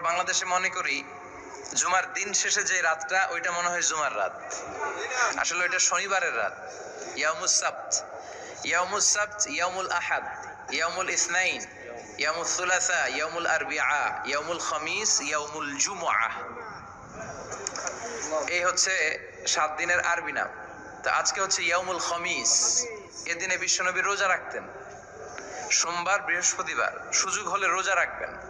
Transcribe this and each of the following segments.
বাংলাদেশে মনে করি, জুমার দিন শেষে যে রাতটা, ওইটা মনে হয় জুমার রাত। আসলে ওইটা শনিবারের রাত। ইয়ামুস ইয়ামুস ইয়ামুল আহাদ ইয়ামুল ইসনাইন ইয়ামুল সুলাসা ইয়ামুল আরবিআ ইয়ামুল ইয়ামুল এই হচ্ছে সাত দিনের আরবি নাম। তো আজকে হচ্ছে ইয়ামুল খমিস। এদিনে বিশ্বনবী রোজা রাখতেন। সোমবার বৃহস্পতিবার, সুযোগ হলে রোজা রাখবেন।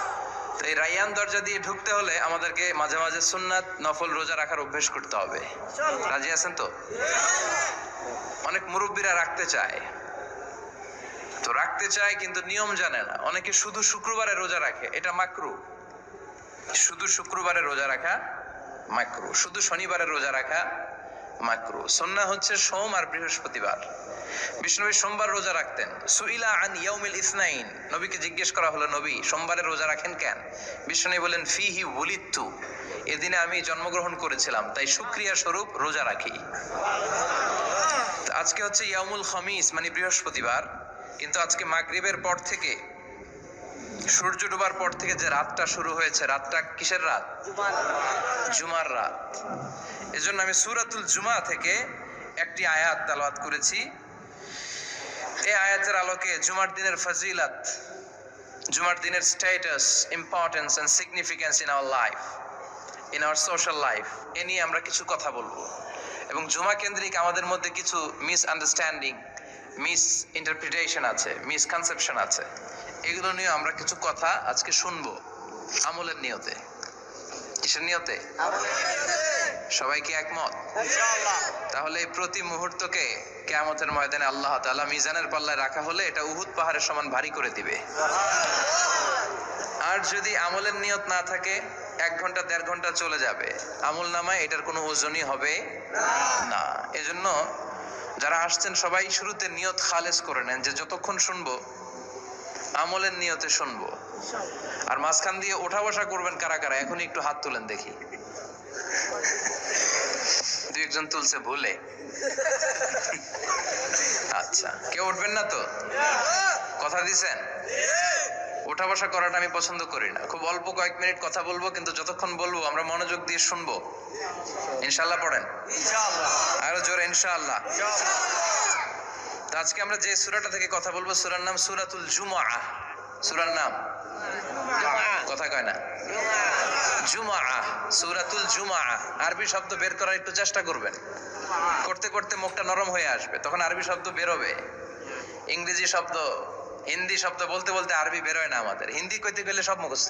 তো এই রাইয়ান দরজা দিয়ে ঢুকতে হলে আমাদেরকে মাঝে মাঝে সুন্নাত, নফল রোজা রাখার অভ্যেস করতে হবে। রাজি আছেন তো? অনেক মুরব্বীরা রাখতে চায়। তো রাখতে চায় কিন্তু নিয়ম জানে না। অনেকে শুধু শুক্রবারে রোজা রাখে, এটা মাকরু। শুধু শুক্রবারে রোজা রাখা মাকরু। শুধু শনিবারে রোজা রাখা মাকরু। সন্না হচ্ছে সোম আর বৃহস্পতিবার। বিষ্ণবী সোমবার রোজা রাখতেন। সুইলা আন ইয়াউমিল ইসনাইন। নবীকে জিজ্ঞেস করা হলো, নবী, সোমবারে রোজা রাখেন কেন? বিষ্ণু বলেন ফিহি উলিত্তু। এদিনে আমি জন্মগ্রহণ করেছিলাম, তাই সুক্রিয়া স্বরূপ রোজা রাখি। আজকে হচ্ছে ইয়ামুল খমিস মানে বৃহস্পতিবার। কিন্তু আজকে মাগরিবের পর থেকে সূর্য ডোবার পর থেকে যে রাতটা শুরু হয়েছে রাতটা কিসের রাত? জুমার রাত। এজন্য আমি সুরাতুল জুমা থেকে একটি আয়াত তালাওয়াত করেছি। এই আয়াতের আলোকে জুমার দিনের ফজিলাত জুমার দিনের status importance and significance in our life in our social life এ নিয়ে আমরা কিছু কথা বলব। এবং জুমা কেন্দ্রিক আমাদের মধ্যে কিছু মিস আন্ডারস্ট্যান্ডিং মিস ইন্টারপ্রিটেশন আছে মিসকনসেপশন আছে। এগুলো নিয়ে আমরা কিছু কথা আজকে শুনব আমলের নিয়তে। কিসের নিয়তে? সবাই কি একমত? তাহলে এই প্রতি মুহূর্তকে কেয়ামতের ময়দানে আল্লাহ তাআলা মিজানের পাল্লায় রাখা হলে এটা উহুদ পাহাড়ের সমান ভারী করে দিবে। আর যদি আমলের নিয়ত না থাকে, এক ঘণ্টা, দেড় ঘণ্টা চলে যাবে। আমল নামায় এটার কোনো ওজনই হবে না। এজন্য যারা আসছেন, সবাই শুরুতে নিয়ত খালেজ করে নেন যে যতক্ষণ শুনব আমলের নিয়তে শুনব। আর মাঝখান দিয়ে ওঠা বসা করবেন কারা কারা এখন একটু হাত তুলেন দেখি। দু একজন তুলছে ভুলে। আচ্ছা কেউ উঠবেন না তো? কথা দিছেন? ওঠা বসা করাটা আমি পছন্দ করি না। খুব অল্প কয়েক মিনিট কথা বলব কিন্তু যতক্ষণ বলব আমরা মনোযোগ দিয়ে শুনব। ইনশাল্লাহ পড়েন? আরও জোরে ইনশাআল্লাহ। তো আজকে আমরা যে সুরাটা থেকে কথা বলব সুরার নাম সুরাতুল জুমা সুরার নাম? কথা কয় না। জুমআ সূরাতুল জুমআ। আরবি শব্দ বের করার একটু চেষ্টা করবেন। করতে করতে মুখটা নরম হয়ে আসবে তখন আরবি শব্দ বেরোবে। ইংরেজি শব্দ হিন্দি শব্দ বলতে বলতে আরবি বেরোয় না আমাদের। হিন্দি কইতে গেলে সব মুখস্থ।